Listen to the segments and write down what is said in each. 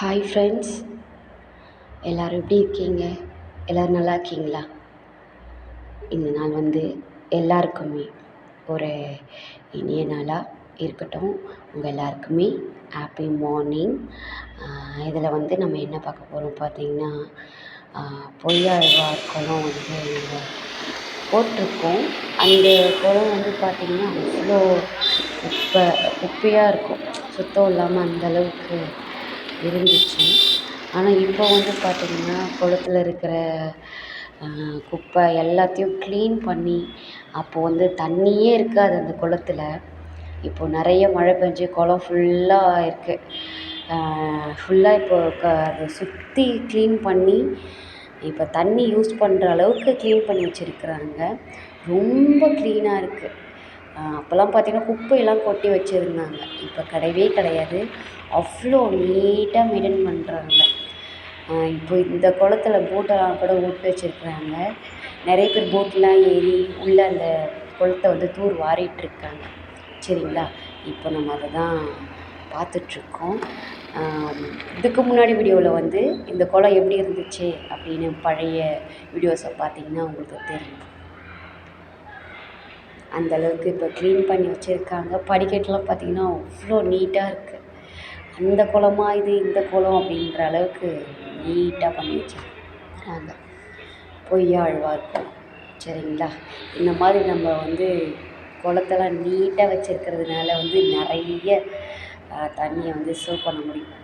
Hi friends எல்லோரும் எப்படி இருக்கீங்க? எல்லோரும் நல்லா இருக்கீங்களா? இந்த நாள் வந்து எல்லாருக்குமே ஒரு இனிய நாளாக இருக்கட்டும். உங்கள் எல்லாருக்குமே ஹாப்பி மார்னிங் இதில் வந்து நம்ம என்ன பார்க்க போகிறோம் பார்த்தீங்கன்னா பொய்யாழ்வார் குளம் வந்து நாங்கள் போட்டிருக்கோம். அந்த குளம் வந்து பார்த்திங்கன்னா அவ்வளோ குப்பை குப்பையாக இருக்கும். சுத்தம் இல்லாமல் அந்தளவுக்கு இருந்துச்சு. ஆனால் இப்போ வந்து பார்த்திங்கன்னா குளத்துல இருக்கிற குப்பை எல்லாத்தையும் க்ளீன் பண்ணி அப்போது வந்து தண்ணியே இருக்காது அந்த குளத்துல. இப்போது நிறைய மழை பெஞ்சு குளம் ஃபுல்லாக இருக்குது ஃபுல்லாக இப்போது க அதை சுற்றி க்ளீன் பண்ணி இப்போ தண்ணி யூஸ் பண்ணுற அளவுக்கு க்ளீன் பண்ணி வச்சுருக்குறாங்க. ரொம்ப க்ளீனாக இருக்குது அப்போல்லாம் பார்த்திங்கன்னா குப்பையெல்லாம் கொட்டி வச்சுருந்தாங்க. இப்போ கிடையவே கிடையாது. அவ்வளோ நீட்டாக மெயின்டைன் பண்ணுறாங்க. இப்போ இந்த குளத்துல போட்டெல்லாம் கூட விட்டு வச்சுருக்குறாங்க. நிறைய பேர் போட்லாம் ஏறி உள்ளே அந்த குளத்த வந்து தூர் வாரிட்டுருக்காங்க. சரிங்களா? இப்போ நம்ம அதை தான் பார்த்துட்ருக்கோம். இதுக்கு முன்னாடி வீடியோவில் வந்து இந்த குளம் எப்படி இருந்துச்சு அப்படின்னு பழைய வீடியோஸை பார்த்தீங்கன்னா உங்களுக்கு தெரியும். அந்தளவுக்கு இப்போ க்ளீன் பண்ணி வச்சுருக்காங்க. படிக்கட்டுலாம் பார்த்திங்கன்னா அவ்வளோ நீட்டாக இருக்குது அந்த குளமா இது இந்த குளம் அப்படின்ற அளவுக்கு நீட்டாக பண்ணி வச்சுருக்காங்க. பொய்யாழ்வார் குளம் சரிங்களா? இந்த மாதிரி நம்ம வந்து குளத்தெல்லாம் நீட்டாக வச்சுருக்கிறதுனால வந்து நிறைய தண்ணியை வந்து சேவ் பண்ண முடியும்.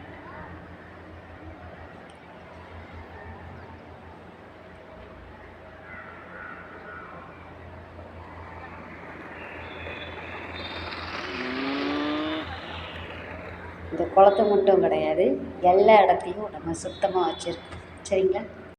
இந்த குளத்த மட்டும் கிடையாது எல்லா இடத்தையும் நம்ம சுத்தமாக வச்சுருக்கோம். சரிங்களா?